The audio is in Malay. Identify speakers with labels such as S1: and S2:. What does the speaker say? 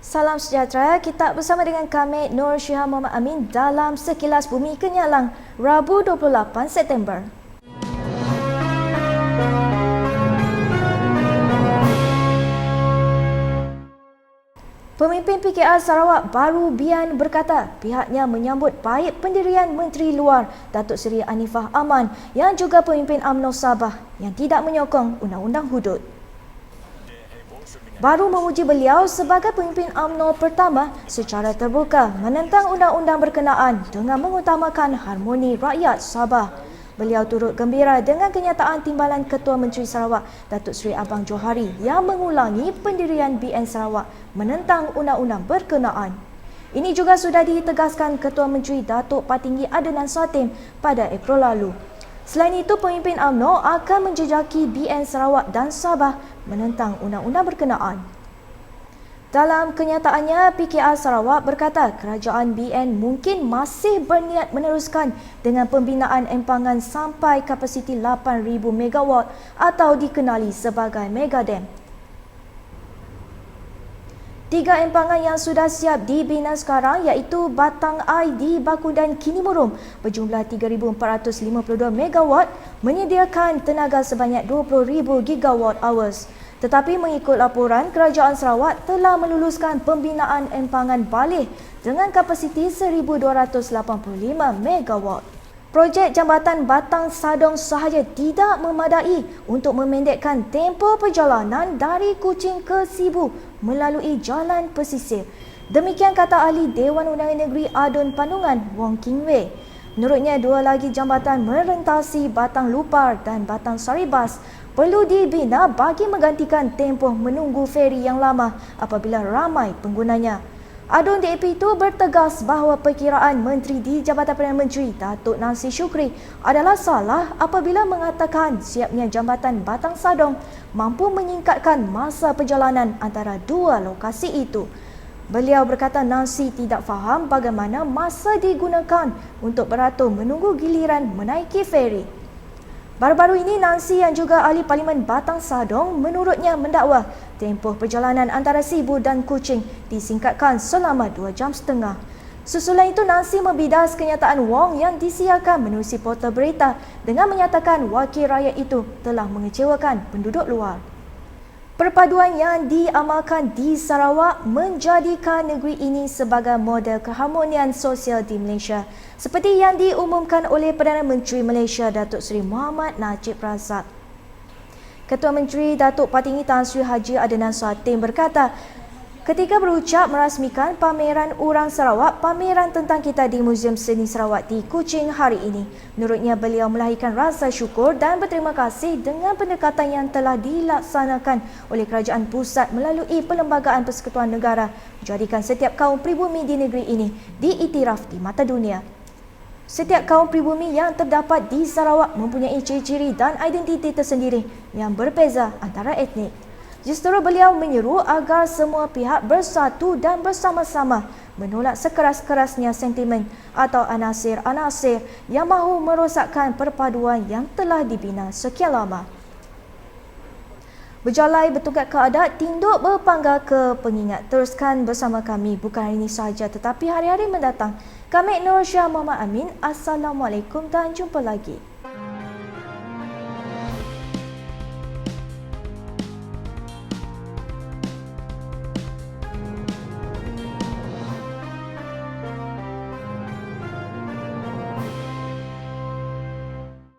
S1: Salam sejahtera, kita bersama dengan kami Nur Syihah Muhammad Amin dalam Sekilas Bumi Kenyalang, Rabu 28 September. Pemimpin PKR Sarawak baru Bian berkata pihaknya menyambut baik pendirian Menteri Luar Datuk Seri Anifah Aman yang juga pemimpin UMNO Sabah yang tidak menyokong undang-undang hudud baru memuji beliau sebagai pemimpin UMNO pertama secara terbuka menentang undang-undang berkenaan dengan mengutamakan harmoni rakyat Sabah. Beliau turut gembira dengan kenyataan timbalan Ketua Menteri Sarawak Datuk Seri Abang Johari yang mengulangi pendirian BN Sarawak menentang undang-undang berkenaan. Ini juga sudah ditegaskan Ketua Menteri Datuk Patinggi Adenan Satim pada April lalu. Selain itu, pemimpin UMNO akan menjejaki BN Sarawak dan Sabah menentang undang-undang berkenaan. Dalam kenyataannya, PKR Sarawak berkata kerajaan BN mungkin masih berniat meneruskan dengan pembinaan empangan sampai kapasiti 8,000 megawatt atau dikenali sebagai megadam. Tiga empangan yang sudah siap dibina sekarang iaitu Batang Ai di Baku dan Kinimurum berjumlah 3,452 megawatt menyediakan tenaga sebanyak 20,000 gigawatt hours. Tetapi mengikut laporan, Kerajaan Sarawak telah meluluskan pembinaan empangan balik dengan kapasiti 1,285 megawatt. Projek Jambatan Batang Sadong sahaja tidak memadai untuk memendekkan tempoh perjalanan dari Kuching ke Sibu melalui jalan pesisir. Demikian kata ahli Dewan Undangan Negeri Adun Pandungan, Wong King Wei. Menurutnya, dua lagi jambatan merentasi Batang Lupar dan Batang Saribas perlu dibina bagi menggantikan tempoh menunggu feri yang lama apabila ramai penggunanya. Adun DAP itu bertegas bahawa perkiraan Menteri di Jabatan Perdana Menteri Datuk Nancy Shukri adalah salah apabila mengatakan siapnya Jambatan Batang Sadong mampu menyingkatkan masa perjalanan antara dua lokasi itu. Beliau berkata Nancy tidak faham bagaimana masa digunakan untuk beratur menunggu giliran menaiki feri. Baru-baru ini Nancy yang juga ahli Parlimen Batang Sadong menurutnya mendakwa tempoh perjalanan antara Sibu dan Kuching disingkatkan selama dua jam setengah. Susulan itu Nancy membidas kenyataan Wong yang disiarkan menerusi portal berita dengan menyatakan wakil rakyat itu telah mengecewakan penduduk luar. Perpaduan yang diamalkan di Sarawak menjadikan negeri ini sebagai model keharmonian sosial di Malaysia seperti yang diumumkan oleh Perdana Menteri Malaysia Datuk Seri Muhammad Najib Razak. Ketua Menteri Datuk Patinggi Tan Sri Haji Adenan Satim berkata, Ketika berucap merasmikan pameran Urang Sarawak, pameran tentang kita di Muzium Seni Sarawak di Kuching hari ini, menurutnya beliau melahirkan rasa syukur dan berterima kasih dengan pendekatan yang telah dilaksanakan oleh kerajaan pusat melalui Perlembagaan Persekutuan Negara menjadikan setiap kaum pribumi di negeri ini diiktiraf di mata dunia. Setiap kaum pribumi yang terdapat di Sarawak mempunyai ciri-ciri dan identiti tersendiri yang berbeza antara etnik. Justru beliau menyeru agar semua pihak bersatu dan bersama-sama menolak sekeras-kerasnya sentimen atau anasir-anasir yang mahu merosakkan perpaduan yang telah dibina sekian lama. Berjalai bertugas ke adat, tinduk berpangga ke pengingat. Teruskan bersama kami bukan hari ini sahaja tetapi hari-hari mendatang. Kami Nur Syah Muhammad Amin. Assalamualaikum dan jumpa lagi.